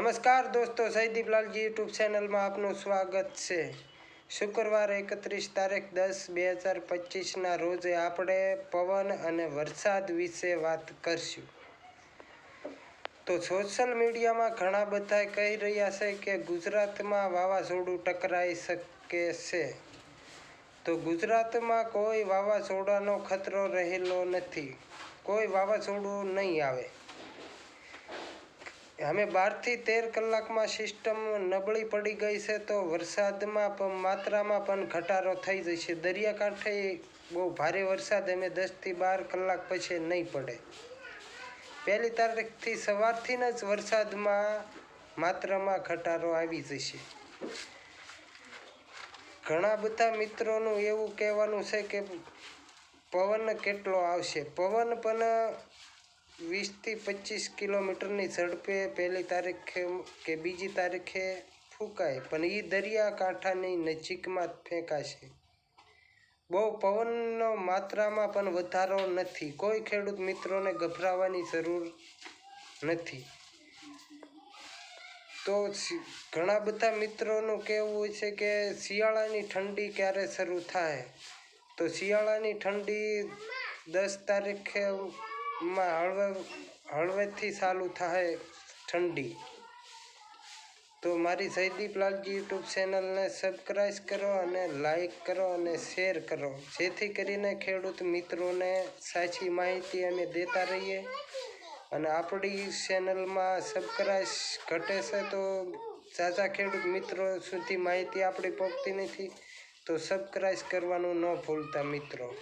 નમસ્કાર દોસ્તો સૈદીપ લાલજી યુટ્યુબ ચેનલમાં આપનું સ્વાગત છે. શુક્રવાર એકત્રીસ તારીખ દસ બે હજાર પચીસના રોજે આપણે પવન અને વરસાદ વિશે વાત કરશું. તો સોશિયલ મીડિયામાં ઘણા બધા કહી રહ્યા છે કે ગુજરાતમાં વાવાઝોડું ટકરાઈ શકે છે. તો ગુજરાતમાં કોઈ વાવાઝોડાનો ખતરો રહેલો નથી. કોઈ વાવાઝોડું નહીં આવે. અમે બારથી તેર કલાકમાં સિસ્ટમ નબળી પડી ગઈ છે તો વરસાદમાં પણ માત્રામાં પણ ઘટાડો થઈ જશે. દરિયાકાંઠે બહુ ભારે વરસાદ અમે દસથી બાર કલાક પછી નહીં પડે. પહેલી તારીખથી સવારથી જ વરસાદમાં માત્રામાં ઘટાડો આવી જશે. ઘણા બધા મિત્રોનું એવું કહેવાનું છે કે પવન કેટલો આવશે? પવન પણ વીસથી પચીસ કિલોમીટરની ઝડપે પહેલી તારીખે કે બીજી તારીખે ફૂંકાય, પણ એ દરિયાકાંઠાની નજીકમાં ફેંકાશે. બહુ પવનનો માત્રામાં પણ વધારો નથી. કોઈ ખેડૂત મિત્રોને ગભરાવાની જરૂર નથી. તો ઘણા બધા મિત્રોનું કહેવું છે કે શિયાળાની ઠંડી ક્યારે શરૂ થાય? તો શિયાળાની ઠંડી દસ તારીખે માં હળવે હળવેથી ચાલુ થાય ઠંડી. તો મારી જયદીપ લાલજી યુટ્યુબ ચેનલને સબસ્ક્રાઈબ કરો અને લાઈક કરો અને શેર કરો. જેથી કરીને ખેડૂત મિત્રોને સાચી માહિતી અમે દેતા રહીએ. અને આપણી ચેનલમાં સબસ્ક્રાઈબ ઘટે છે તો સાચા ખેડૂત મિત્રો સુધી માહિતી આપણી પહોંચતી નથી. તો સબસ્ક્રાઈબ કરવાનું ન ભૂલતા મિત્રો.